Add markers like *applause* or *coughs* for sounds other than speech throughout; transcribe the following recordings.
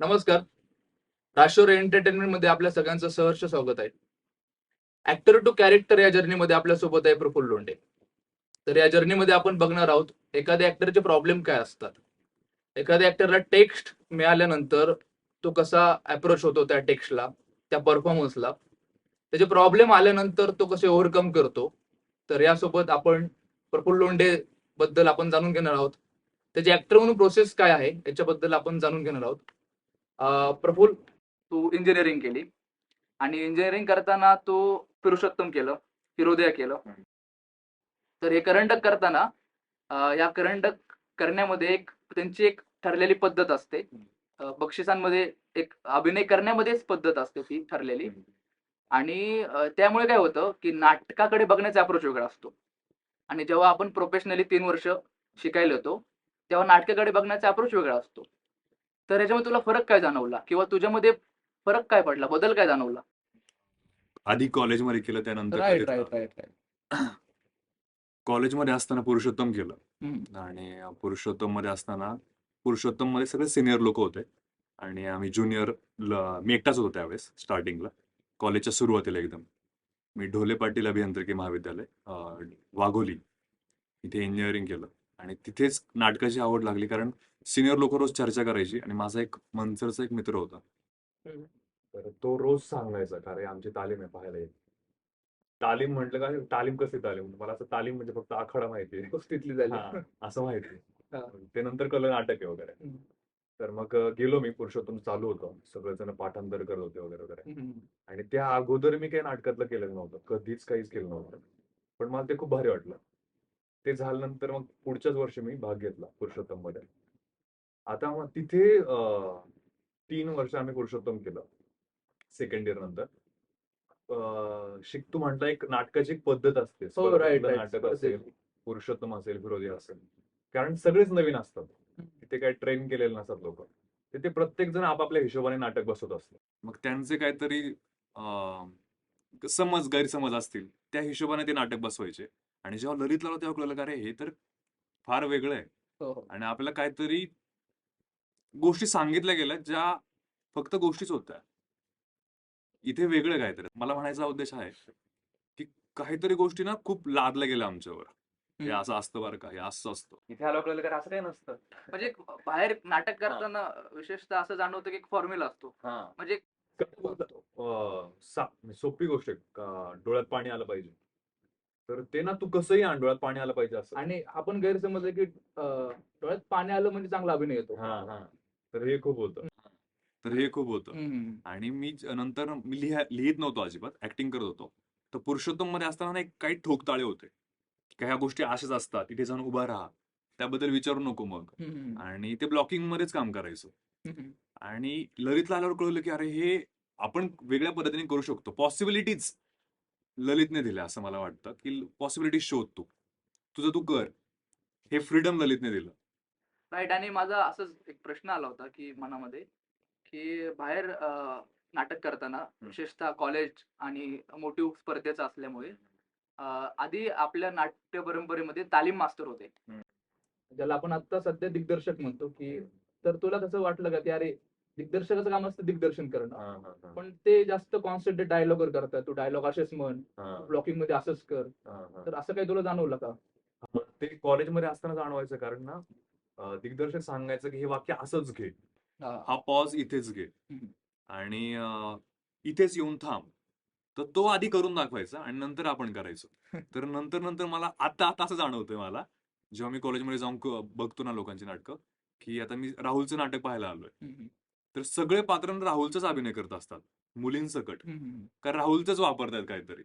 नमस्कार. राशोर एंटरटेनमेंटमध्ये आपल्या सगळ्यांचं सहर्ष स्वागत आहे. ऍक्टर टू कॅरेक्टर या जर्नीमध्ये आपल्यासोबत आहे प्रफुल्ल लोंडे तर या जर्नीमध्ये आपण बघणार आहोत एखाद्या ऍक्टरचे प्रॉब्लेम काय असतात? एखाद्या ऍक्टरला टेक्स्ट मिळाल्यानंतर तो कसा अप्रोच होतो त्या टेक्स्टला त्या परफॉर्मन्सला त्याचे प्रॉब्लेम आल्यानंतर तो कसे ओव्हरकम करतो? तर यासोबत आपण प्रफुल्ल लोंडे बद्दल आपण जाणून घेणार आहोत. त्याची ऍक्टर म्हणून प्रोसेस काय आहे? याच्याबद्दल आपण जाणून घेणार आहोत. अं, प्रफुल्ल तू इंजिनिअरिंग केली. आणि इंजिनिअरिंग करताना तू पुरुषोत्तम केलं हिरोदया केलं. तर हे करंडक करताना या करंडक करण्यामध्ये एक त्यांची एक ठरलेली पद्धत असते. बक्षिसांमध्ये एक अभिनय करण्यामध्येच पद्धत असते ती ठरलेली. आणि त्यामुळे काय होतं की नाटकाकडे बघण्याचा अप्रोच वेगळा असतो. आणि जेव्हा आपण प्रोफेशनली तीन वर्ष शिकायला होतो तेव्हा नाटकाकडे बघण्याचा अप्रोच वेगळा असतो. तर याच्यामध्ये तुला फरक काय जाणवला? किंवा तुझ्यामध्ये फरक काय पडला? बदल काय जाणवला? आधी कॉलेजमध्ये केलं त्यानंतर right college- right right right कॉलेजमध्ये असताना पुरुषोत्तम केलं. आणि पुरुषोत्तममध्ये असताना पुरुषोत्तममध्ये सगळे सिनियर लोक होते. आणि आम्ही ज्युनियर मी एकटाच होतो त्यावेळेस स्टार्टिंगला कॉलेजच्या सुरुवातीला एकदम. मी ढोले पाटील अभियांत्रिकी महाविद्यालय अं, वाघोली. इथे इंजिनिअरिंग केलं. आणि तिथेच नाटकाची आवड लागली कारण सिनियर लोक रोज चर्चा करायची आणि माझा एक मंचरचा एक मित्र होता. तर तो रोज सांगायचा का रे आमची तालीम आहे पाहायला ये तालीम म्हटलं का तालीम कशी तालीम? मला असं तालीम म्हणजे फक्त आखाडा माहिती आहे. कुस्तीतली झाली. हा, असं माहिती हा. ते नंतर कळलं नाटक आहे वगैरे. तर मग गेलो मी पुरुषोत्तम चालू होतं. सगळेजण पाठांतर करत होते वगैरे वगैरे. आणि त्या अगोदर मी काही नाटकातलं केलं नव्हतं. कधीच काहीच केलं नव्हतं. पण मला ते खूप भारी वाटलं. ते झाल्यानंतर मग पुढच्याच वर्षी मी भाग घेतला पुरुषोत्तममध्ये आता मग तिथे तीन वर्ष आम्ही पुरुषोत्तम केलं. सेकंड इयर नंतर. अं, शिक तू म्हटलं एक नाटकाची एक पद्धत असते. हो नाटक असेल पुरुषोत्तम असेल फिरोजी असेल. कारण सगळेच नवीन असतात. तिथे काही ट्रेन केलेले नसतात लोक. तिथे प्रत्येक जण आपापल्या हिशोबाने नाटक बसवत असतो मग त्यांचे काहीतरी अं, समज गैरसमज असतील त्या हिशोबाने ते नाटक बसवायचे. आणि जेव्हा ललित लावला तेव्हा कळलं का रे हे तर फार वेगळं आहे. हो, हो. आणि आपल्याला काहीतरी गोष्टी सांगितल्या गेल्या ज्या फक्त गोष्टीच होत्या. इथे वेगळं काहीतरी. मला म्हणायचा उद्देश आहे की काहीतरी गोष्टी ना खूप लादल्या गेल्या आमच्यावर. हे. असं असतं बरं का हे असं असतं. इथे आलो कळलं का असं काही नसतं. म्हणजे *laughs* बाहेर नाटक करताना विशेषतः असं जाणवतं की एक फॉर्म्युला असतो. म्हणजे अं, म्हणजे सोपी गोष्ट आहे का डोळ्यात पाणी आलं पाहिजे? तर ते ना तू कसंही आण डोळ्यात पाणी आलं पाहिजे असं. आणि आपण गैरसमजलं की अं, डोळ्यात पाणी आलं म्हणजे चांगला अभिनय येतो. हा हा. तर हे खूप होतं. तर हे खूप होतं. आणि मी नंतर मी लिहा लिहित नव्हतो अजिबात ऍक्टिंग करत होतो. तर पुरुषोत्तममध्ये असताना ना एक काही ठोकताळे होते. की ह्या गोष्टी अशाच असतात इथे जाऊन उभा राहा. त्याबद्दल विचारू नको मग. आणि ते ब्लॉकिंग मध्येच काम करायचं. आणि ललितला आल्यावर कळलं की अरे हे आपण वेगळ्या पद्धतीने करू शकतो. पॉसिबिलिटीज ललितने दिल्या असं मला वाटतं की पॉसिबिलिटी शोध तू. तुझं तू कर. हे फ्रीडम ललितने दिलं. राईट आणि माझा असंच एक प्रश्न आला होता की मनामध्ये की बाहेर अं, नाटक करताना विशेषतः कॉलेज आणि मोटिव्ह स्पर्धेचा असल्यामुळे अं, आधी आपल्या नाट्य परंपरेमध्ये तालीम मास्टर होते. हम्म. ज्याला आपण आता सध्या दिग्दर्शक म्हणतो की तर तुला कसं वाटलं का की अरे दिग्दर्शकाचं काम असतं दिग्दर्शन करणं. हा, हा, हा, पण ते जास्त कॉन्सन्ट्रेट डायलॉगवर करतात. तू डायलॉग असेच म्हण हा, ब्लॉकिंगमध्ये असंच कर. हा, हा. तर असं काही तुला जाणवलं का? ते कॉलेजमध्ये असताना जाणवायचं कारण ना दिग्दर्शक सांगायचं की हे वाक्य असंच घे. हा. पॉज इथेच घे. आणि इथेच येऊन थांब. तर तो आधी करून दाखवायचा आणि नंतर आपण करायचो. *laughs* तर नंतर नंतर मला आता आता असं जाणवतंय मला जेव्हा मी कॉलेजमध्ये जाऊन बघतो ना लोकांची नाटकं की आता मी राहुलचं नाटक पाहायला आलोय. तर सगळे पात्र राहुलचाच अभिनय करत असतात मुलींसकट. कारण राहुलचंच वापरतात काहीतरी.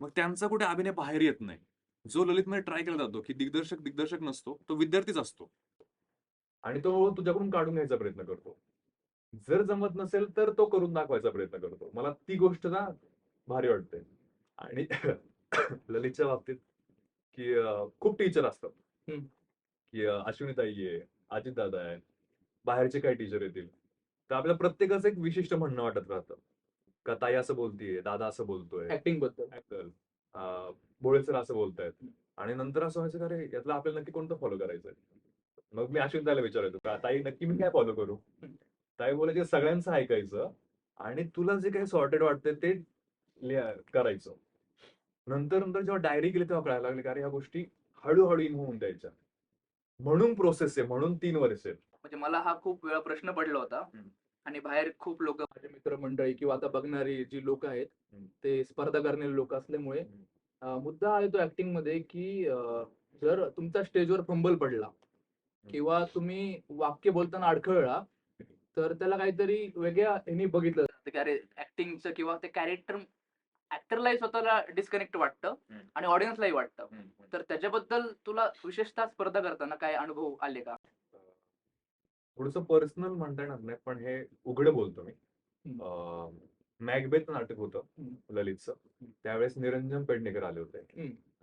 मग त्यांचा कुठे अभिनय बाहेर येत नाही. जो ललितमध्ये ट्राय केला जातो की दिग्दर्शक दिग्दर्शक नसतो तो विद्यार्थीच असतो. आणि तो तुझ्याकडून काढून घ्यायचा प्रयत्न करतो. जर जमत नसेल तर तो करून दाखवायचा प्रयत्न करतो. मला ती गोष्ट ना भारी वाटते. आणि *coughs* ललितच्या बाबतीत की खूप टीचर असतात. की अश्विनीताई आहे अजित दादा आहे बाहेरचे काही टीचर येतील. तर आपल्या प्रत्येकाचं एक विशिष्ट म्हणणं वाटत राहतं. का ताई असं बोलतीये दादा असं बोलतोय. ऍक्टिंगबद्दल. भोळे सर असं बोलतायत. आणि नंतर असं व्हायचं का रे यातलं आपल्याला नक्की कोणतं फॉलो करायचंय? मग मी अश्विन दाला विचारायचो ताई नक्की मी काय फॉलो करू? ताई बोलायचे सगळ्यांचं ऐकायचं आणि तुला जे काही सॉर्टेड वाटतं ते करायचं. नंतर नंतर जेव्हा डायरी केली तेव्हा कळायला लागले की अरे ह्या गोष्टी हळूहळू इन होऊन द्यायच्या म्हणून प्रोसेस आहे म्हणून तीन वर्ष आहे म्हणजे मला हा खूप वेळा प्रश्न पडला होता. आणि बाहेर खूप लोक माझे मित्रमंडळी किंवा आता बघणारी जी लोक आहेत. ते स्पर्धा करणारे लोक असल्यामुळे मुद्दा हा येतो ऍक्टिंगमध्ये की जर तुमचा स्टेजवर फंबल पडला किंवा तुम्ही वाक्य बोलताना अडखळला तर त्याला काहीतरी वेगळ्या ह्यानी बघितलं जातं की अरे ऍक्टिंगचं किंवा ते कॅरेक्टर ऍक्टरलाही स्वतःला डिस्कनेक्ट वाटतं. आणि ऑडियन्सलाही वाटतं तर त्याच्याबद्दल तुला विशेषतः स्पर्धा करताना काय अनुभव आले का थोडस पर्सनल म्हणता येणार नाही पण हे उघडं बोलतो मी. मॅगबेथ नाटक होतं. ललितचं त्यावेळेस निरंजन पेडणेकर आले होते.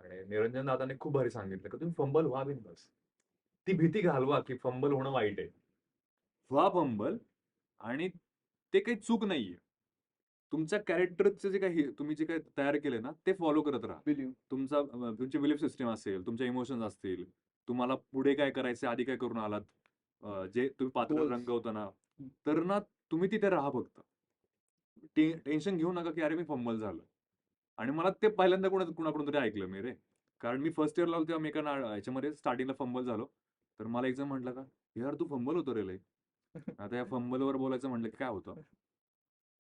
आणि निरंजन दादाने खूप भारी सांगितलं की तुम्ही फंबल व्हा बिनधास्त. ती भीती घालवा की फंबल होणं वाईट आहे. व्हा फंबल आणि ते काही चूक नाहीये. तुमच्या कॅरेक्टरचं जे काही तुम्ही जे काही तयार केले ना ते फॉलो करत राहा. तुमचा तुमची बिलीफ सिस्टम असेल तुमचे इमोशन्स असतील तुम्हाला पुढे काय करायचे आधी काय करून आलात जे तुम्ही पात्र. रंगवताना तर ना तुम्ही तिथे राहा फक्त. टेन्शन घेऊ नका की अरे मी फंबल झालं. आणि मला ते पहिल्यांदा कोणा कुणाकडून तरी ऐकलं मी रे. कारण मी फर्स्ट इयरला होतो तेव्हा मी एका ह्याच्यामध्ये स्टार्टिंगला फंबल झालो. तर मला एक जण म्हटलं का यार तू फंबल होतो रे लय *laughs* आता या फंबलवर बोलायचं म्हटलं की काय होतं?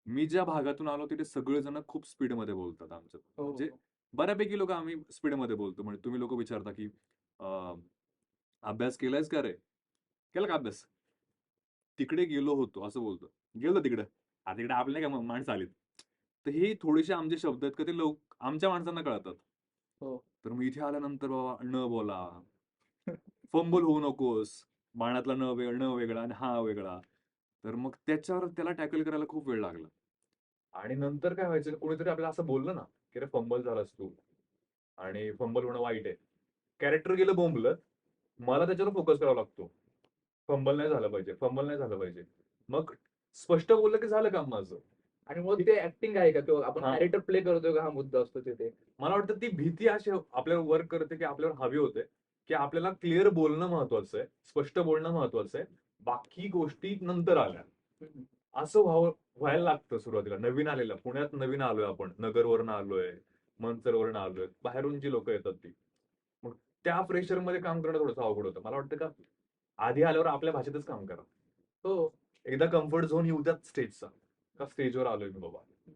मी ज्या भागातून आलो तिथे सगळेजण खूप स्पीडमध्ये बोलतात आमचं. हो, म्हणजे बऱ्यापैकी लोक आम्ही स्पीडमध्ये बोलतो. म्हणजे तुम्ही लोक विचारता की अभ्यास केलायस का रे? केला का अभ्यास? तिकडे गेलो होतो असं बोलतो. गेलो तिकडे. आता तिकडे आपले नाही का मा- माणसं आलीत? तर हे थोडेसे आमचे शब्द आहेत का ते लोक आमच्या माणसांना कळतात. हो. तर मग इथे आल्यानंतर बाबा न बोला. *laughs* फंबल होऊ नकोस. बाणातला न वेग न वेगळा आणि हा वेगळा. तर मग त्याच्यावर त्याला टॅकल करायला खूप वेळ लागला. आणि नंतर काय व्हायचं? कोणीतरी आपल्याला असं बोललं ना की रे फंबल झालास तू. आणि फंबल होणं वाईट आहे. कॅरेक्टर गेलं बोंबलत. मला त्याच्यावर फोकस करावा लागतो. फंबल नाही झालं पाहिजे फंबल नाही झालं पाहिजे. मग स्पष्ट बोललं की झालं काम माझं. आणि मग ते ऍक्टिंग आहे का? किंवा आपण. कॅरेक्टर प्ले करतोय का? हा मुद्दा असतो तिथे. मला वाटतं ती भीती अशी आपल्यावर वर्क करते की आपल्यावर हवी होते. की आपल्याला क्लिअर बोलणं महत्वाचं आहे स्पष्ट बोलणं महत्वाचं आहे. बाकी गोष्टी नंतर आल्या. असं व्हावं व्हायला लागतं सुरुवातीला. नवीन आलेलं. पुण्यात नवीन आलोय आपण. नगरवरनं आलोय मंचरवरनं आलोय. बाहेरून जी लोक येतात ती. मग त्या प्रेशरमध्ये काम करणं थोडंसं अवघड होतं. मला वाटतं का आधी आल्यावर आपल्या भाषेतच काम करा. हो. एकदा कम्फर्ट झोन येऊ द्यात स्टेजचा का स्टेजवर आलोय मी बाबा.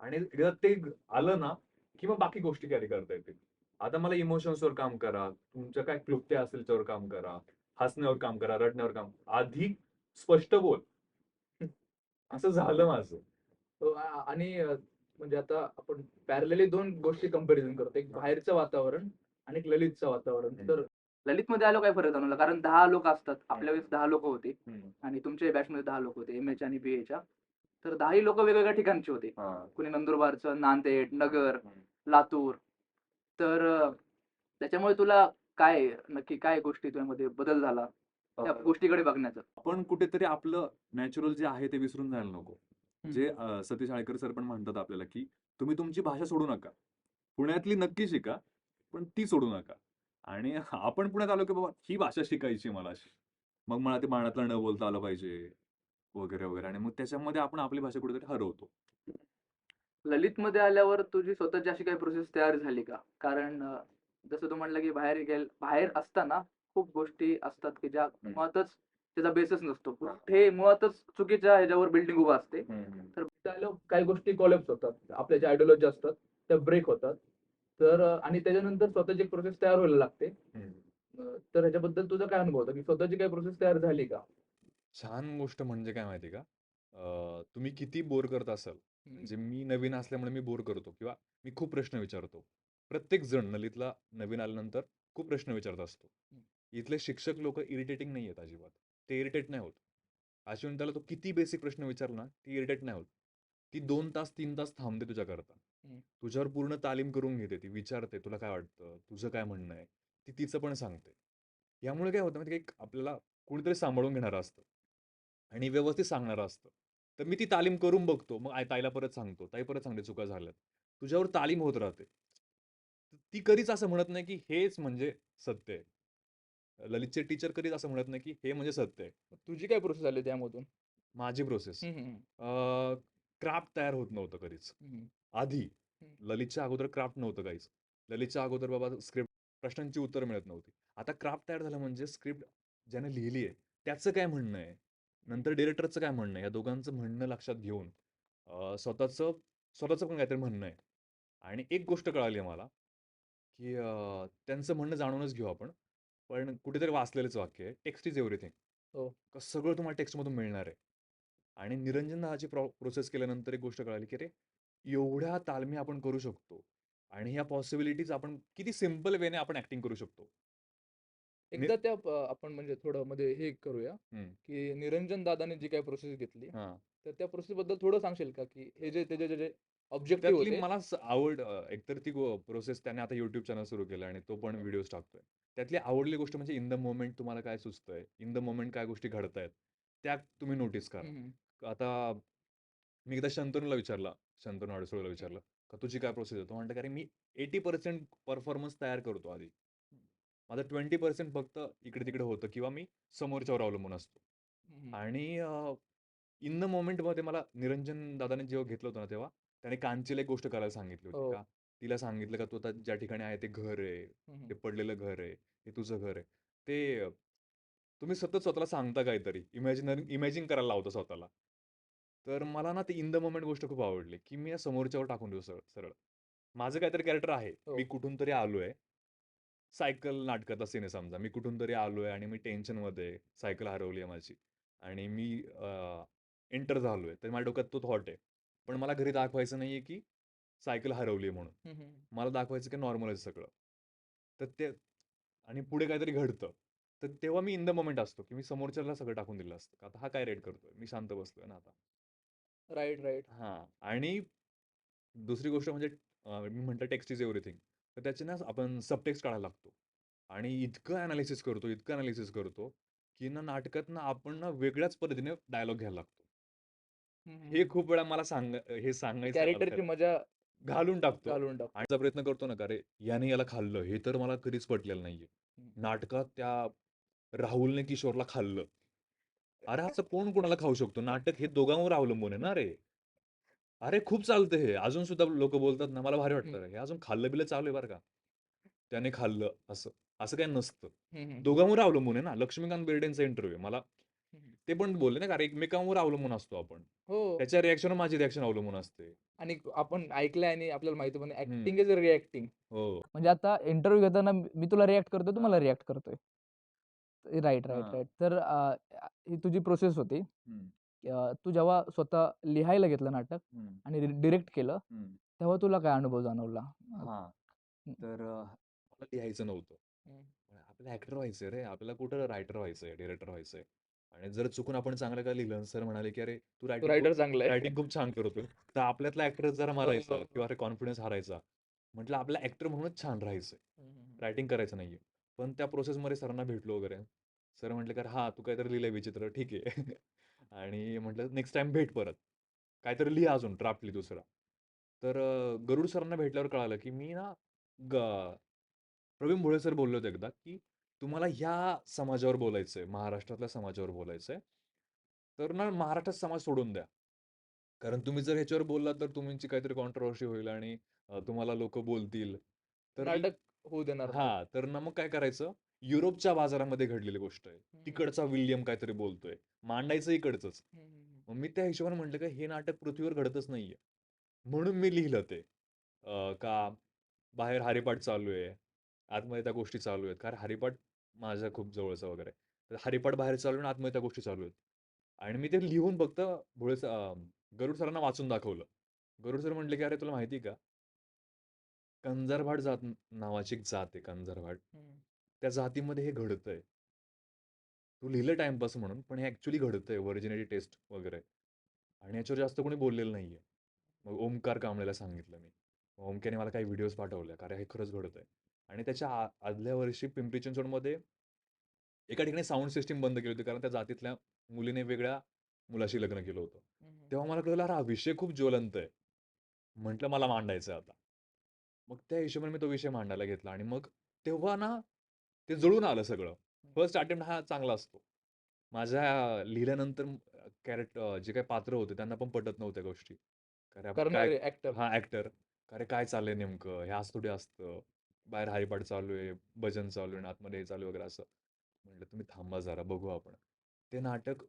आणि एकदा ते आलं ना की मग बाकी गोष्टी कॅरी करता येतील. आता मला इमोशन्सवर काम करा. तुमच्या काय क्लुप्त्या असेल त्यावर काम करा. हसण्यावर काम करा रडण्यावर काम आधी स्पष्ट बोल. असं झालं माझं. हो, आणि म्हणजे आता आपण पॅरलेली दोन गोष्टी कंपॅरिझन करतो. एक बाहेरचं वातावरण आणि एक ललितचं वातावरण. तर ललित मध्ये आलो काय फरक जाणवला? कारण दहा लोक असतात. आपल्या वेळेस दहा लोक होते. आणि तुमच्या बॅच मध्ये दहा लोक होते एम एच आणि बी एच्या तर दहाही लोक वेगवेगळ्या ठिकाणचे होते. कुणी नंदुरबारचं नांदेड नगर लातूर तर त्याच्यामुळे तुला काय नक्की काय गोष्टी तुझ्यामध्ये बदल झाला त्या गोष्टीकडे बघण्याचं? आपण कुठेतरी आपलं नॅचरल जे आहे ते विसरून जायला नको. जे सतीश आळकर सर पण म्हणतात आपल्याला की तुम्ही तुमची भाषा सोडू नका. पुण्यातली नक्की शिका पण ती सोडू नका. आणि *laughs* आपण पुण्यात आलो की बाबा ही भाषा शिकायची मला अशी मग मला ते बाणातलं न बोलता आलं पाहिजे वगैरे वगैरे. आणि मग त्याच्यामध्ये आपण आपली भाषा कुठेतरी हरवतो. ललित मध्ये आल्यावर तुझी स्वतःची अशी काही प्रोसेस तयार झाली का? कारण अ, जसं तू म्हणलं की बाहेर गेल बाहेर असताना खूप गोष्टी असतात की ज्या मुळातच त्याचा बेसच नसतो. कुठे मुळातच चुकीच्या ह्याच्यावर बिल्डिंग उभा असते. तर त्याला काही गोष्टी कॉलेप्स होतात. आपल्या ज्या आयडिओलॉजी असतात त्या ब्रेक होतात. तर अ, आणि त्याच्यानंतर स्वतःची प्रोसेस तयार व्हायला लागते. अ, तर ह्याच्याबद्दल तुझा काय अनुभव होता? की स्वतःची काही प्रोसेस तयार झाली का? छान गोष्ट म्हणजे काय माहिती का? अं, तुम्ही किती बोर करत असाल म्हणजे मी नवीन असल्यामुळे मी बोर करतो किंवा मी खूप प्रश्न विचारतो. प्रत्येक जण ललितला नवीन आल्यानंतर खूप प्रश्न विचारत असतो. इथले शिक्षक लोक इरिटेटिंग नाही आहेत अजिबात. ते इरिटेट नाही होत. अशी त्याला तो किती बेसिक प्रश्न विचारला ना ती इरिटेट नाही होत. ती दोन तास तीन तास थांबते तुझ्याकरता. तुझ्यावर पूर्ण तालीम करून घेते ती विचारते तुला काय वाटतं? तुझं काय म्हणणं आहे? ती तिचं पण सांगते. यामुळे काय होतं माहिती एक आपल्याला कोणीतरी सांभाळून घेणारं असतं. आणि व्यवस्थित सांगणारं असतं. तर मी ती तालीम करून बघतो. मग आय ताईला परत सांगतो. ताई परत सांगते चुका झाल्यात. तुझ्यावर तालीम होत राहते. ती कधीच असं म्हणत नाही की हेच म्हणजे सत्य आहे. ललितचे टीचर कधीच असं म्हणत नाही की हे म्हणजे सत्य आहे. तुझी काय प्रोसेस झाली त्यामधून? माझी प्रोसेस. क्राफ्ट तयार होत नव्हतं कधीच. आधी. ललितच्या अगोदर क्राफ्ट नव्हतं काहीच. ललितच्या अगोदर बाबा स्क्रिप्ट प्रश्नांची उत्तर मिळत नव्हती. आता क्राफ्ट तयार झालं म्हणजे स्क्रिप्ट ज्याने लिहिली आहे त्याचं काय म्हणणं आहे? नंतर डिरेक्टरचं काय म्हणणं आहे? या दोघांचं म्हणणं लक्षात घेऊन स्वतःचं स्वतःचं पण काहीतरी म्हणणं आहे. आणि एक गोष्ट कळाली आहे मला की त्यांचं म्हणणं जाणूनच घेऊ आपण. पण कुठेतरी वाचलेलंच वाक्य आहे टेक्स्ट इज एव्हरीथिंग हो. सगळं तुम्हाला टेक्स्टमधून मिळणार आहे. आणि निरंजन दादाची प्रो प्रोसेस केल्यानंतर एक गोष्ट कळाली की अरे एवढ्या तालमी आपण करू शकतो. आणि ह्या पॉसिबिलिटीज आपण किती सिंपल वेने आपण ऍक्टिंग करू शकतो. एकदा त्या आपण म्हणजे थोडं मध्ये हे करूया. की निरंजन दादाने जी काही प्रोसेस घेतली हा. तर त्या प्रोसेस बद्दल थोडं सांगशील का? की हे जे त्याचे जे- जे ऑब्जेक्टिव्ह होते मला आवड एकतर ती प्रोसेस त्याने आता युट्यूब चॅनल सुरू केलं आणि तो पण व्हिडिओज टाकतोय. त्यातली आवडली गोष्ट म्हणजे इन द मोमेंट तुम्हाला काय सुचतंय इन द मोमेंट काय गोष्टी घडतायत त्या तुम्ही नोटीस करा. आता मी एकदा शंतनूला विचारला शंतनू अडसोळला विचारलं का तुझी काय प्रोसेस आहे? तो म्हणतो का रे मी एटी पर्सेंट परफॉर्मन्स तयार करतो आधी. माझं ट्वेंटी पर्सेंट फक्त इकडे तिकडे होतं किंवा मी समोरच्यावर अवलंबून असतो. आणि इन द मोमेंटमध्ये मला निरंजन दादाने जेव्हा घेतलं होतं ना तेव्हा त्याने कांचीला एक गोष्ट करायला सांगितली हो. होती का? तिला सांगितलं का तू आता ज्या ठिकाणी आहे ते घर आहे. ते पडलेलं घर आहे. हे तुझं घर आहे. ते तुम्ही सतत स्वतःला सांगता काहीतरी. इमॅजिनरी इमॅजिन करायला लावतं स्वतःला. तर मला ना ती इन द मोमेंट गोष्ट खूप आवडली की मी या समोरच्यावर टाकून देऊ सरळ सरळ. माझं काहीतरी कॅरेक्टर आहे. हो. मी कुठून तरी आलोय. सायकल नाटकाचा सीन आहे समजा. मी कुठून तरी आलोय आणि मी टेन्शनमध्ये सायकल हरवली आहे माझी आणि मी एंटर झालोय. तर माझ्या डोक्यात तो थॉट आहे. पण मला घरी दाखवायचं नाहीये की सायकल हरवली आहे म्हणून. मला दाखवायचं की नॉर्मल आहे सगळं. तर ते आणि पुढे काहीतरी घडतं. तर तेव्हा मी इन द मोमेंट असतो की मी समोरच्याला सगळं टाकून दिलं असतं. आता हा काय रेड करतोय? मी शांत बसलोय ना आता. Right right. हां. आणि दुसरी गोष्ट म्हणजे मी म्हटलं टेक्स्ट इज एव्हरीथिंग. तर त्याचे ना आपण सबटेक्स्ट काढायला लागतो. आणि इतकं अनालिसिस करतो इतकं अनालिसिस करतो की ना नाटकात ना आपण ना वेगळ्याच पद्धतीने डायलॉग घ्यायला लागतो. हे खूप वेळा मला सांग हे सांगायचं कॅरेक्टरची. मजा घालून टाकतो घालून टाक आणि प्रयत्न करतो ना का रे याने याला खाल्लं हे तर मला कधीच पटलेलं नाहीये. नाटकात त्या राहुलने किशोरला खाल्लं. अरे असं कोण कोणाला खाऊ शकतो? नाटक हे दोघांवर अवलंबून आहे ना रे. अरे खूप चालतं हे. अजून सुद्धा लोक बोलतात ना मला भारी वाटतं रे. हे अजून खाल्लं बिलं चालू आहे बरं का. त्याने खाल्लं असं. असं काय नसतं. दोघांवर अवलंबून आहे ना. लक्ष्मीकांत बेर्डेंचा इंटरव्ह्यू मला हम्म. ते पण बोलले ना का रे एकमेकांवर अवलंबून असतो आपण. हो. त्याच्या रिॲक्शन माझी रिॲक्शन अवलंबून असते. आणि आपण ऐकलंय आणि आपल्याला माहिती पण. ऍक्टिंग इज रिॲक्टिंग हो. म्हणजे आता इंटरव्ह्यू घेताना मी तुला रिॲक्ट करतोय तू मला रिॲक्ट करतोय. राईट राईट हां. राईट तर अं, ही तुझी प्रोसेस होती. तू जेव्हा स्वतः लिहायला घेतलं नाटक हम्म, आणि डिरेक्ट केलं हम्म. तेव्हा तुला काय अनुभव जाणवला? हा. तर अ, मला लिहायचं नव्हतं. हम्म. पण आपल्याला ऍक्टर व्हायचंय रे. आपल्याला कुठं रायटर व्हायचंय डिरेक्टर व्हायचंय आणि जर चुकून आपण चांगलं काय लिहिलं? सर म्हणाले की अरे तू तो रायटिंग रायटर चांगला आहे. रायटिंग खूप छान करतोय तर आपल्यातला ऍक्टर जरा मारायचा हो. किंवा अरे कॉन्फिडन्स हारायचा म्हटलं आपला ऍक्टर म्हणूनच छान हम्म. रायटिंग करायचं नाहीये. पण त्या प्रोसेसमध्ये सरांना भेटलो वगैरे. सर म्हटलं का हा तू काहीतरी लिहिलंय विचित्र ठीक आहे. आणि म्हटलं नेक्स्ट टाइम भेट परत. काहीतरी लिहा अजून ड्राफ्ट लिही दुसरा. तर गरुड सरांना भेटल्यावर कळालं की मी ना ग प्रवीण भोळे सर बोलले होते एकदा की तुम्हाला ह्या समाजावर बोलायचंय महाराष्ट्रातल्या समाजावर बोलायचंय. तर ना महाराष्ट्रात समाज सोडून द्या. कारण तुम्ही जर ह्याच्यावर बोललात तर तुमची काहीतरी कॉन्ट्रोवर्सी होईल आणि तुम्हाला लोक बोलतील. तर होऊ देणार. हा तर ना मग काय करायचं? युरोपच्या बाजारामध्ये घडलेली गोष्ट आहे. तिकडचा विल्यम काहीतरी बोलतोय. मांडायचं इकडचंच. मग मी त्या हिशोबाने म्हटलं का हे नाटक पृथ्वीवर घडतच नाहीये. म्हणून मी लिहिलं ते. का बाहेर हरिपाठ चालू आहे. आतमध्ये त्या गोष्टी चालू आहेत. कारण हरिपाठ माझ्या खूप जवळचा वगैरे तर हरिपाठ बाहेर चालू आहे आणि आतमध्ये त्या गोष्टी चालू आहेत. आणि मी ते लिहून फक्त भोळे गरुड सरांना वाचून दाखवलं. गरुड सर म्हटले की अरे तुला माहिती का? कंजारभाट जात नावाची एक जात आहे कंजारभाट. त्या जातीमध्ये हे घडतंय. तू लिहिलं टाइमपास म्हणून पण हे ऍक्च्युली घडतंय व्हर्जिनिटी टेस्ट वगैरे. आणि याच्यावर जास्त कोणी बोललेलं नाहीये. मग ओमकार कांबळेला सांगितलं मी. मग ओमक्याने मला काही व्हिडिओज पाठवले कारण हे खरंच घडतंय. आणि त्याच्या आ- आदल्या वर्षी पिंपरी चिंचवडमध्ये एका ठिकाणी साऊंड सिस्टीम बंद केली होती कारण त्या जातीतल्या मुलीने वेगळ्या मुलाशी लग्न केलं होतं. तेव्हा मला कळलं अरे हा विषय खूप ज्वलंत आहे. म्हटलं मला मांडायचं आहे आता. मग त्या हिशोबाने मी तो विषय मांडायला घेतला आणि मग तेव्हा ना ते जुळून आलं सगळं. फर्स्ट अटेम्प्ट हा चांगला असतो. माझ्या लिहिल्यानंतर कॅरेक्टर जे काही पात्र होते त्यांना पण पटत नव्हत्या गोष्टी. ऍक्टर हा ऍक्टर अरे काय चाललंय नेमकं? हे आज थोडी असतं. बाहेर हरिपाठ चालू आहे भजन चालू आहे आतमध्ये हे चालू वगैरे असं. म्हटलं तुम्ही थांबा जरा बघू आपण. ते नाटक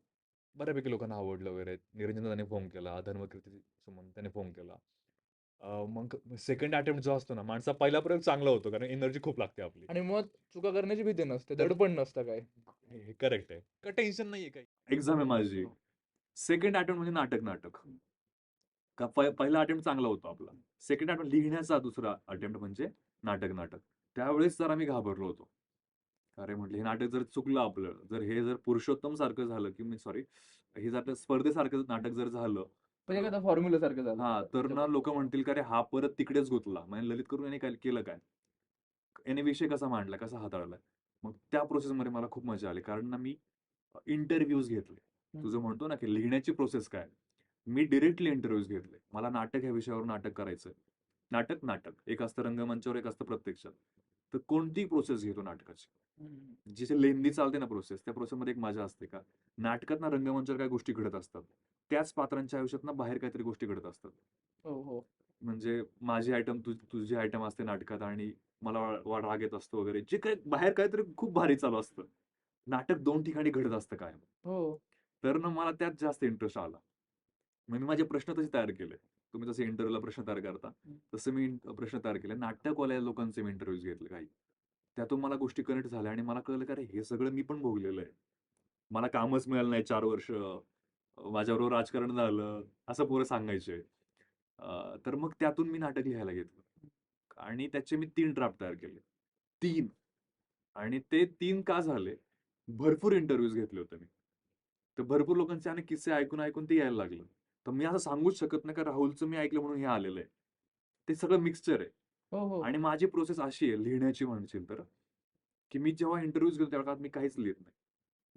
बऱ्यापैकी लोकांना आवडलं वगैरे. निरंजन त्याने फोन केला धर्मकीर्ती सुमन त्याने फोन केला. अं, मग सेकंड अटेम्प्ट जो असतो ना माणसा पहिला प्रयोग चांगला होतो कारण एनर्जी खूप लागते आपली. आणि मग चुका करण्याची भीती नसते दडपण नसतं काय हे करेक्ट आहे. का टेन्शन नाहीये काही? एक्झाम आहे माझी. सेकंड अटेम्प्ट म्हणजे नाटक नाटक. का पहि- पहिला अटेम्प्ट चांगला होता आपला. सेकंड अटेम्प्ट लिहिण्याचा दुसरा अटेम्प्ट म्हणजे नाटक नाटक. त्यावेळेस जर आम्ही घाबरलो होतो. अरे म्हटलं हे नाटक जर चुकलं आपलं जर हे जर पुरुषोत्तम सारखं झालं की मी सॉरी हे जर स्पर्धेसारखं नाटक जर झालं एखादा फॉर्म्युला सारखं झालं. हा तर ना लोक म्हणतील का रे हा परत तिकडेच गुतला. म्हणजे ललित करून याने काय केलं काय? याने विषय कसा मांडला कसा हाताळला? मग त्या प्रोसेसमध्ये मला खूप मजा आली. कारण ना मी इंटरव्ह्यूज घेतले. तुझं म्हणतो ना की लिहिण्याची प्रोसेस काय? मी डिरेक्टली इंटरव्ह्यूज घेतले. मला नाटक ह्या विषयावर नाटक करायचं नाटक नाटक. एक असतं रंगमंचावर एक असतं प्रत्यक्षात. तर कोणती प्रोसेस घेतो नाटकाची. जिथे लेंदी चालते ना प्रोसेस त्या प्रोसेसमध्ये एक मजा असते का? नाटकात ना रंगमंचावर काय गोष्टी घडत असतात. त्याच पात्रांच्या आयुष्यात ना बाहेर काहीतरी गोष्टी घडत असतात. हो हो. म्हणजे माझी आयटम तुझ तुझी आयटम असते नाटकात आणि मला वा- राग येत असतो वगैरे. जे काही बाहेर काहीतरी खूप भारी चालू असतं. नाटक दोन ठिकाणी घडत असतं कायम. हो. तर ना मला त्यात जास्त इंटरेस्ट आला. म्हणजे माझे प्रश्न तसे तयार केले. तुम्ही जसे इंटरव्ह्यूला प्रश्न तयार करता तसे मी प्रश्न तयार केले. नाटकवाल्या लोकांचे मी इंटरव्ह्यूज घेतले काही. त्यातून मला गोष्टी कनेक्ट झाल्या आणि मला कळलं का अरे हे सगळं मी पण भोगलेलं आहे. मला कामच मिळालं नाही चार वर्ष. माझ्याबरोबर राजकारण झालं असं पोरं सांगायचे. अं, तर मग त्यातून मी नाटक लिहायला घेतलं. आणि त्याचे मी तीन ड्राफ्ट तयार केले. तीन. आणि ते तीन का झाले? भरपूर इंटरव्ह्यूज घेतले होते मी. तर भरपूर लोकांचे आणि किस्से ऐकून ऐकून ते यायला लागलं. तर मी असं सांगूच शकत नाही का राहुलचं मी ऐकलं म्हणून हे आलेलं आहे. ते सगळं मिक्सचर आहे. हो हो. आणि माझी प्रोसेस अशी आहे लिहिण्याची म्हणशील तर की मी जेव्हा इंटरव्ह्यूज घेतो त्या काळात मी काहीच लिहित नाही.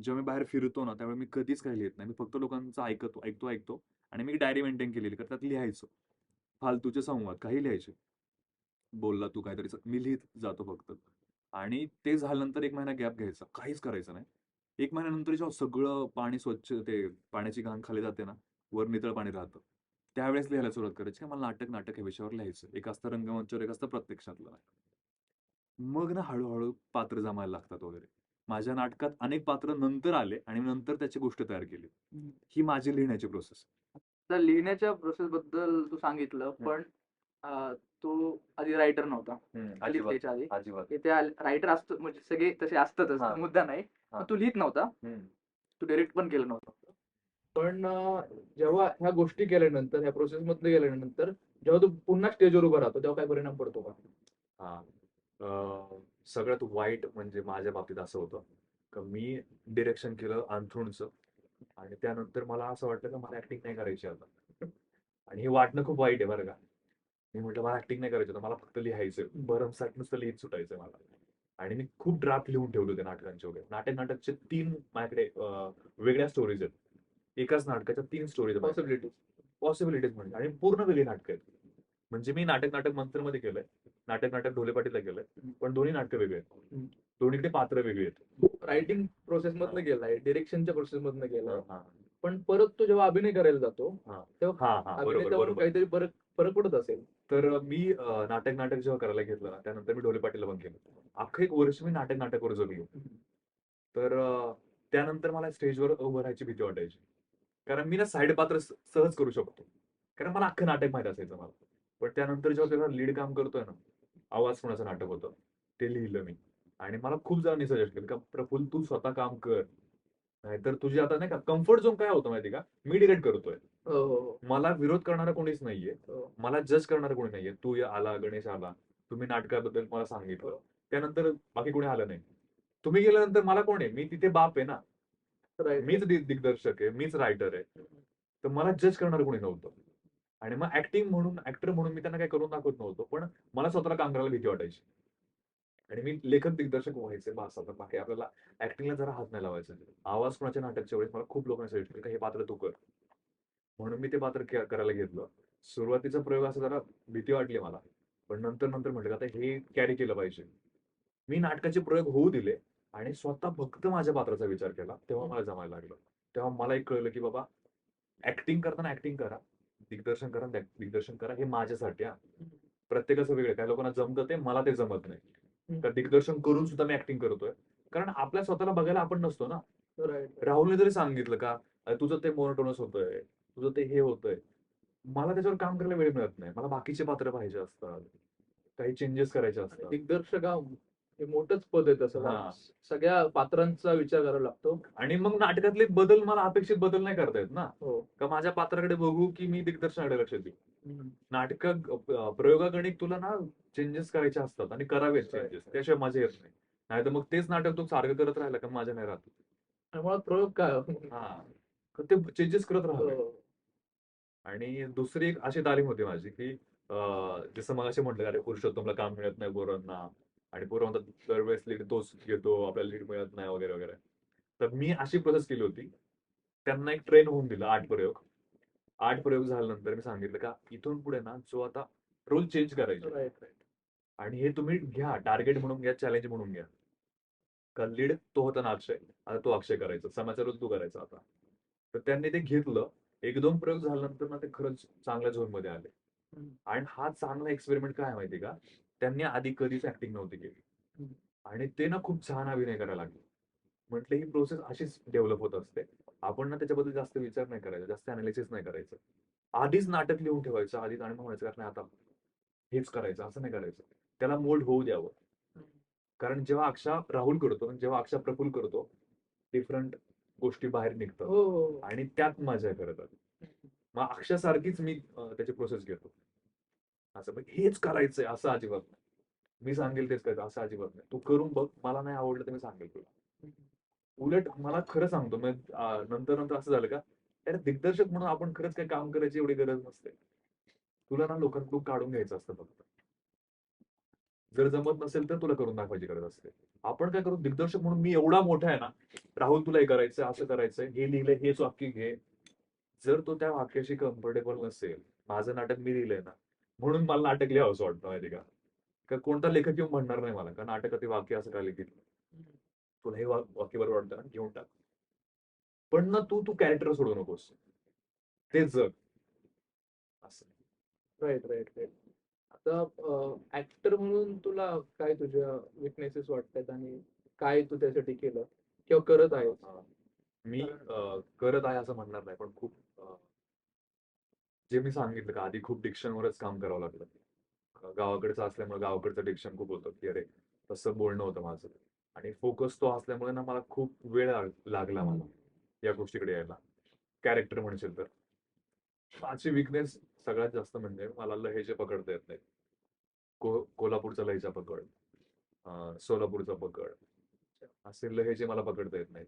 जेव्हा मी बाहेर फिरतो ना त्यावेळी मी कधीच काही लिहित नाही. मी फक्त लोकांचं ऐकतो ऐकतो ऐकतो आणि मी डायरी मेंटेन केलेली तर त्यात लिहायचो. फालतूचे संवाद काही लिहायचे. बोलला तू काहीतरी मी लिहित जातो फक्त. आणि ते झाल्यानंतर एक महिना गॅप घ्यायचा. काहीच करायचं नाही. एक महिन्यानंतर जेव्हा सगळं पाणी स्वच्छ ते पाण्याची घाण खाली जाते ना वर नितळ पाणी राहतं. त्यावेळेस लिहायला सुरुवात करायची की मला नाटक नाटक हे विषयावर लिहायचं एक असतं रंगमंचावर एक असतं प्रत्यक्षातलं. मग ना हळूहळू पात्र जमायला लागतात वगैरे. माझ्या नाटकात अनेक पात्र नंतर आले आणि नंतर त्याची गोष्ट तयार केली. ही. माझी लिहिण्याची प्रोसेस तर लिहिण्याच्या प्रोसेस बद्दल तू सांगितलं पण तू आधी रायटर नव्हता. आधी. त्या रायटर असतो म्हणजे सगळे तसे असतातच. मुद्दा नाही. तू लिहित नव्हता. तू डायरेक्ट पण केलं नव्हतं. पण जेव्हा ह्या गोष्टी केल्यानंतर ह्या प्रोसेस मध्ये गेल्यानंतर जेव्हा तू पुन्हा स्टेजवर उभा राहतो तेव्हा काय परिणाम पडतो का? हा. सगळ्यात वाईट म्हणजे माझ्या बाबतीत असं होतं. का मी डिरेक्शन केलं अंथरुणचं आणि त्यानंतर मला असं वाटलं का मला ऍक्टिंग नाही करायची आता. आणि हे वाटणं खूप वाईट आहे बरं का. मी म्हटलं मला ऍक्टिंग नाही करायचं होतं मला फक्त लिहायचं भरमसाठ नुसतं लिहित सुटायचं मला. आणि मी खूप ड्राफ्ट लिहून ठेवले होते नाटकांचे वगैरे. नाटक नाटकचे तीन माझ्याकडे वेगळ्या स्टोरीज आहेत. एकाच नाटकाच्या तीन स्टोरीज पॉसिबिलिटी पॉसिबिलिटीज म्हणजे आणि पूर्ण वेगळी नाटकं आहेत. म्हणजे मी नाटक नाटक मंत्रमध्ये केलंय. नाटक नाटक ढोले पाटीलला केलंय पण दोन्ही नाटकं वेगळे आहेत. दोन्हीकडे पात्र वेगळी आहेत. रायटिंग प्रोसेस मधनं गेलाय डिरेक्शनच्या प्रोसेस मधनं गेलाय. पण परत तो जेव्हा अभिनय करायला जातो. तेव्हा काहीतरी फरक फरक पडत असेल. तर मी नाटक नाटक जेव्हा करायला घेतलं ना, त्यानंतर मी ढोले पाटीलला पण केलं. अख्खं एक वर्ष मी नाटक नाटकवर जगलो. तर त्यानंतर मला स्टेजवर उभं राहायची भीती वाटायची. कारण मी ना साईड पात्र सहज करू शकतो. कारण मला अख्खं नाटक माहीत असायचं मला. पण त्यानंतर जेव्हा लीड काम करतोय ना आवाज कोणाचं नाटक होतं? ते लिहिलं मी. आणि मला खूप जणांनी सजेस्ट केलं का प्रफुल्ल तू स्वतः काम कर. नाहीतर तुझी आता नाही का कम्फर्ट झोन काय होतं माहिती का? मी डिरेक्ट करतोय. हो हो हो. मला विरोध करणारा कोणीच नाहीये. मला जज करणारा कोणी नाहीये. तू या- आला गणेश आला. तुम्ही नाटकाबद्दल मला सांगितलं. त्यानंतर बाकी कोणी आलं नाही. तुम्ही गेल्यानंतर मला कोण आहे? मी तिथे बाप आहे ना. मीच दिग्दर्शक आहे. मीच रायटर आहे. तर मला जज करणार कोणी नव्हतं. आणि मग ऍक्टिंग म्हणून ऍक्टर म्हणून मी त्यांना काही करून दाखवत नव्हतो पण मला स्वतःला काम करायला भीती वाटायची. आणि मी लेखक दिग्दर्शक व्हायचे बस आता बाकी आपल्याला ऍक्टिंगला जरा हात नाही लावायचा. आवाज कोणाच्या नाटकच्या वेळेस मला खूप लोकांना सजेस्ट केलं का हे पात्र तू कर. म्हणून मी ते पात्र करायला घेतलं. सुरुवातीचा प्रयोग असा जरा भीती वाटली मला पण नंतर नंतर म्हटलं आता हे कॅरी केलं पाहिजे. मी नाटकाचे प्रयोग होऊ दिले आणि स्वतः फक्त माझ्या पात्राचा विचार केला तेव्हा मला जमायला लागलं. तेव्हा मला एक कळलं की बाबा ऍक्टिंग करताना ऍक्टिंग करा. दिग्दर्शन करा दिग- दिग्दर्शन करा हे माझ्यासाठी प्रत्येकाचं वेगळं काही लोकांना जमतं ते मला ते जमत नाही. तर दिग्दर्शन करून सुद्धा मी ऍक्टिंग करतोय. कारण आपल्या स्वतःला बघायला आपण नसतो ना. राहुलने जरी सांगितलं का "अरे तुझं ते मोनोटोनस होतंय तुझं ते हे होतंय. मला त्याच्यावर काम करायला वेळ मिळत नाही. मला बाकीचे पात्र पाहिजे असतात. काही चेंजेस करायचे असतात. दिग्दर्शक हा मोठंच पद आहे तसं. हा. सगळ्या पात्रांचा विचार करावा लागतो. आणि मग नाटकातले बदल मला अपेक्षित बदल नाही करता येत ना. हो. का माझ्या पात्राकडे बघू की मी दिग्दर्शनाकडे लक्ष देऊ? हम्म. नाटक प्रयोगागणिक तुला ना चेंजेस करायचे असतात आणि Right. चेंजेस त्याशिवाय माझे येत नाही. नाही तर मग तेच नाटक तू सारखं करत राहिला का माझ्या नाही राहत? आणि मुळात प्रयोग काय? हा. तर ते चेंजेस करत राहावे? हो. आणि दुसरी एक अशी तालीम होती माझी की अं, जसं मग असे म्हटलं अरे पुरुषोत्तमला काम मिळत नाही पोरांना आणि पोरं म्हणतात दरवेळेस लीड तोच घेतो आपल्याला लीड मिळत नाही वगैरे वगैरे. तर मी अशी प्रोसेस केली होती. त्यांना एक ट्रेन होऊन दिला आठ प्रयोग. आठ प्रयोग झाल्यानंतर मी सांगितलं का इथून पुढे ना जो आता रोल चेंज करायचा आणि हे तुम्ही घ्या टार्गेट म्हणून घ्या चॅलेंज म्हणून घ्या. का लीड तो होता ना अक्षय. आता तो अक्षय करायचा समाचा रोल तू करायचा आता. तर त्यांनी ते घेतलं. एक दोन प्रयोग झाल्यानंतर ना ते खरंच चांगल्या झोनमध्ये आले. आणि हा चांगला एक्सपेरिमेंट काय माहिती का? त्यांनी आधी कधीच ऍक्टिंग नव्हती केली. आणि ते ना खूप छान अभिनय करायला लागले. म्हटलं ही प्रोसेस अशीच डेव्हलप होत असते. आपण ना त्याच्याबद्दल जास्त विचार नाही करायचा जास्त अनालिसिस नाही करायचं. आधीच नाटक लिहून ठेवायचं आधीच आणि म्हणायचं "अरे नाही आता हेच करायचं असं नाही करायचं. त्याला मोल्ड होऊ द्यावं. कारण जेव्हा अक्षा राहुल करतो जेव्हा अक्षा प्रफुल करतो डिफरंट गोष्टी बाहेर निघतात. हो. आणि त्यात मजा तर मग अक्षासारखीच मी त्याची प्रोसेस घेतो. असं मग हेच करायचंय असं अजिबात नाही. मी सांगेल तेच करायचं असं अजिबात नाही. तू करून बघ मला नाही आवडलं तर मी सांगेल तुला. उलट मला खरं सांगतो मग नंतर नंतर असं झालं का अरे दिग्दर्शक म्हणून आपण खरंच काही काम करायची एवढी गरज नसते. तुला ना लोकांकडून काढून घ्यायचं असतं फक्त. जर जमत नसेल तर तुला करून दाखवायची गरज असते. आपण काय करू दिग्दर्शक म्हणून मी एवढा मोठा आहे ना राहुल तुला हे करायचं असं करायचंय हे लिहिलंय हेच वाक्य घे. जर तो त्या वाक्याशी कम्फर्टेबल नसेल माझं नाटक मी लिहिलंय ना म्हणून मला नाटक लिहावं असं वाटतं माहिती का? का कोणता लेखक येऊन म्हणणार नाही मला का नाटकात ते वाक्य असं का लिहिलं तुला हे वाक्य बरोबर वाटतं ना घेऊन टाक. पण ना तू तू कॅरेक्टर सोडू नकोस. ते जग. असं. राईट राईट राईट आता ऍक्टर म्हणून तुला काय तुझ्या विकनेसेस वाटतात आणि काय तू त्यासाठी केलं किंवा करत आहेस? अं, मी करत आहे असं म्हणणार नाही पण खूप जे मी सांगितलं का आधी खूप डिक्शनवरच काम करावं लागलं. गावाकडचं असल्यामुळे गावाकडचं डिक्शन खूप होतं की अरे तसं बोलणं होतं माझं. आणि फोकस तो असल्यामुळे ना मला खूप वेळ लाग- लागला मला या गोष्टीकडे यायला. कॅरेक्टर म्हणशील तर. माझी विकनेस सगळ्यात जास्त म्हणजे मला लहेजे पकडता येत नाही को कोल्हापूरचा लहेजा पकड सोलापूरचा पकड. असे लहेजे मला पकडता येत नाही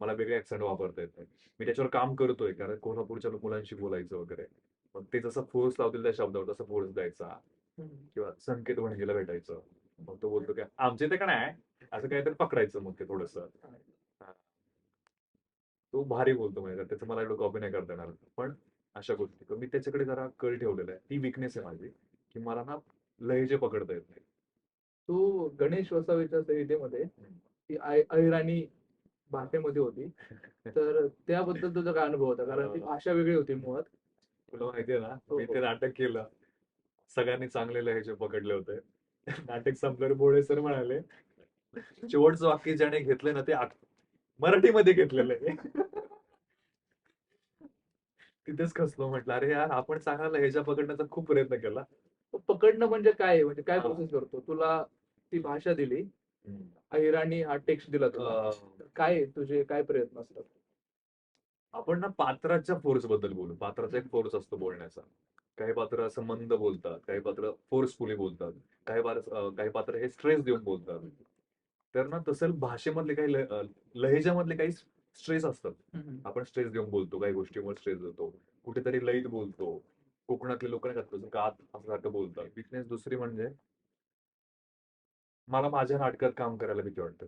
मला वेगळे ऍक्सेंट वापरता येत नाही मी त्याच्यावर काम करतोय कारण कोल्हापूरच्या मुलांशी बोलायचं वगैरे. मग ते जसं फोर्स लावतील त्या शब्दावर तसं फोर्स द्यायचा. किंवा संकेत वणगीला भेटायचं. मग तो बोलतो काय आमचे ते का नाही? असं काहीतरी पकडायचं मग ते थोडस. तो भारी बोलतो म्हणजे त्याचं मला एवढं कॉपी नाही करता येणार. पण अशा गोष्टी. मी त्याच्याकडे जरा कल ठेवलेला आहे. ती विकनेस आहे माझी की मला ना लहेजे पकडता येत नाही. तू गणेश वसावेच्या संहितेमध्ये ती अहिराणी भाषेमध्ये होती. तर त्याबद्दल तुझा काय अनुभव होता? कारण ती भाषा वेगळी होती मुळात. तुला माहितीये ना हो, मी हो. ते नाटक केलं सगळ्यांनी चांगले लहेजे पकडले होते नाटक संपल्यावर भोळे सर म्हणाले शेवटचं वाक्य ज्याने घेतलंय ना ते मराठीमध्ये घेतलेलं आहे तिथेच खसलो म्हटलं अरे यार आपण चांगला लहेजा पकडण्याचा खूप प्रयत्न केला पकडणं म्हणजे काय? म्हणजे काय हा. प्रोसेस करतो तुला ती भाषा दिली अहिराणी हा टेक्स्ट दिला तुला काय? तुझे काय प्रयत्न असतात आपण ना पात्राच्या फोर्सबद्दल बोलू. पात्राचा एक फोर्स असतो बोलण्याचा. काही पात्र असं मंद बोलतात काही पात्र फोर्सफुली बोलतात काही पात्र काही पात्र हे स्ट्रेस देऊन बोलतात. तर ना तसं भाषेमधले काही लहेजामधले काही स्ट्रेस असतात. आपण स्ट्रेस देऊन बोलतो काही गोष्टींवर स्ट्रेस देतो. कुठेतरी लईत बोलतो. कोकणातले लोक नाही का का असं बोलतात. विकनेस दुसरी म्हणजे मला माझ्या नाटकात काम करायला भीती वाटतं.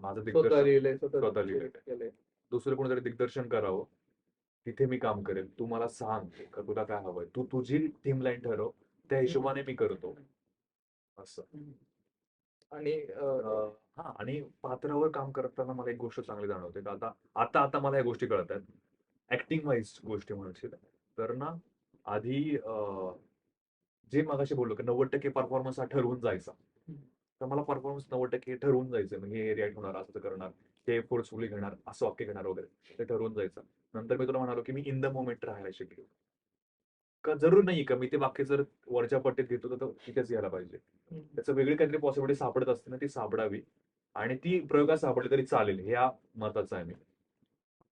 माझं स्वतः लिहिलंय दुसरं कोणीतरी दिग्दर्शन करावं तिथे मी काम करेल. तू मला सांग का तुला काय हवंय? तू तुझी थीम लाईन ठरव त्या हिशोबाने मी करतो. असं. आणि हा आणि पात्रावर काम करताना मला एक गोष्ट चांगली जाणवते. का आता आता आता मला या गोष्टी कळत आहेत ऍक्टिंग वाईज गोष्टी म्हणशील तर ना आधी जे मगाशी बोललो की नव्वद टक्के परफॉर्मन्स हा ठरवून जायचा. तर मला परफॉर्मन्स नव्वद टक्के ठरवून जायचं म्हणजे हे रिॲक्ट होणार असं करणार. हे फोर्सफुली घेणार असं वाक्य घेणार वगैरे. ते ठरवून जायचं. नंतर मी तुला म्हणालो की मी इन द मोमेंट राहायला शिकलो. का जरूर नाही का? मी ते वाक्य जर वरच्या पट्टीत घेतो तर तिथेच यायला पाहिजे. त्याचं वेगळी काहीतरी पॉसिबिलिटी सापडत असते ना ती सापडावी. आणि ती प्रयोगात सापडली तरी चालेल. ह्या मताचा आहे मी.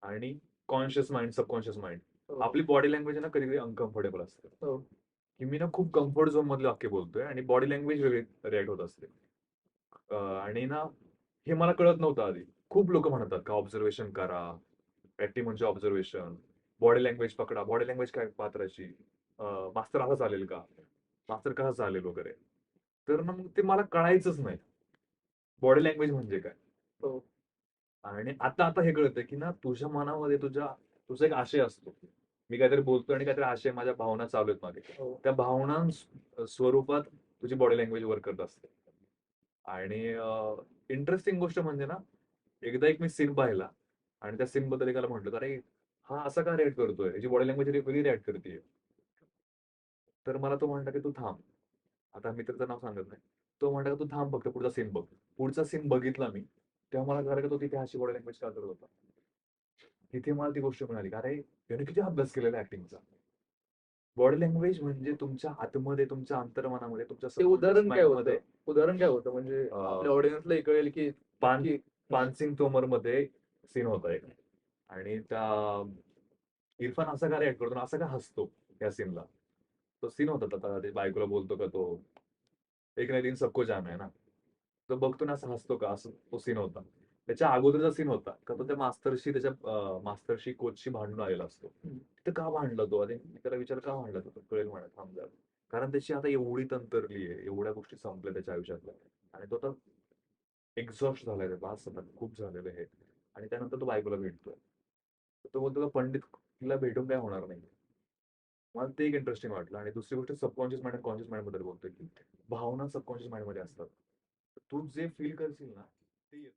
आणि कॉन्शियस माइंड सबकॉन्शियस माइंड. आपली बॉडी लँग्वेज ना कधी कधी अनकम्फर्टेबल असते. हो. की मी ना खूप कम्फर्ट झोन मधले वाक्य बोलतोय आणि बॉडी लँग्वेज वेगळी रिॲक्ट होत असते. आणि ना हे मला कळत नव्हतं आधी. खूप लोक म्हणतात का ऑब्झर्वेशन करा ऍक्टिंग म्हणजे ऑब्झर्वेशन बॉडी लँग्वेज पकडा. बॉडी लँग्वेज काय पात्राची? मास्तर असं चालेल का? मास्तर कसा चालेल वगैरे? तर ना मग ते मला कळायचंच नाही. बॉडी लँग्वेज म्हणजे काय? हो. आणि आता आता हे कळतंय की ना तुझ्या मनामध्ये तुझ्या तुझा एक आशय असतो. मी काहीतरी बोलतोय आणि काहीतरी आशय माझ्या भावना चालू आहेत मागे. हो. त्या भावना स्वरूपात तुझी बॉडी लँग्वेज वर्क करत असते. आणि इंटरेस्टिंग गोष्ट म्हणजे ना एकदा एक मी सीन पाहिला आणि त्या सीन बद्दल एकाला म्हटलं अरे हा असा का रिॲक्ट करतोय? याची बॉडी लँग्वेज वेगळी रिॲक्ट करते तर मला तो म्हणला की तू थांब. आता मित्राचं नाव सांगत नाही. तो म्हणला की तू थांब फक्त पुढचा सीन बघ. पुढचा सीन बघितला मी तेव्हा मला कळलं की तो तिथे अशी बॉडी लँग्वेज का करत होता? तिथे मला ती गोष्ट मिळाली का अरे याने किती अभ्यास केलेला ऍक्टिंगचा बॉडी लँग्वेज म्हणजे तुमच्या आतमध्ये तुमच्या अंतर्मनामध्ये तुमच्या ते उदाहरण काय होतं? उदाहरण काय होतं? म्हणजे आपल्या ऑडियन्सला कळेल की पान पानसिंग तोमरमध्ये सीन होता एक. आणि त्या इरफान असा का रिॲक्ट करतो आणि असा का हसतो या सीनला तो सीन होता आता ते बायकोला बोलतो का तो एक नाही तीन सबको जाम आहे ना. तो बघतो ना असं हसतो का असं तो सीन होता. त्याच्या अगोदरचा सीन होता का तो त्या मास्तरशी त्याच्या मास्तरशी कोचशी भांडून आलेला असतो. तिथं का भांडला तो? अरे मी त्याला विचार का भांडला तो? कळेल म्हणा थांब जरा. कारण त्याची आता एवढी तंतरली आहे एवढ्या गोष्टी संपल्या त्याच्या आयुष्यातल्या. आणि तो आता एक्झॉस्ट झालाय रे, बास खूप झालेले आहेत आणि त्यानंतर तो बायकोला भेटतोय. तर तो बोलतो पंडित तिला भेटून काय होणार नाही. मला ते एक इंटरेस्टिंग वाटलं. आणि दुसरी गोष्ट सबकॉन्शियस माइंड कॉन्शियस माइंडबद्दल बोलतोय की भावना सबकॉन्शियस माइंडमध्ये असतात. तू जे फील करशील ना ते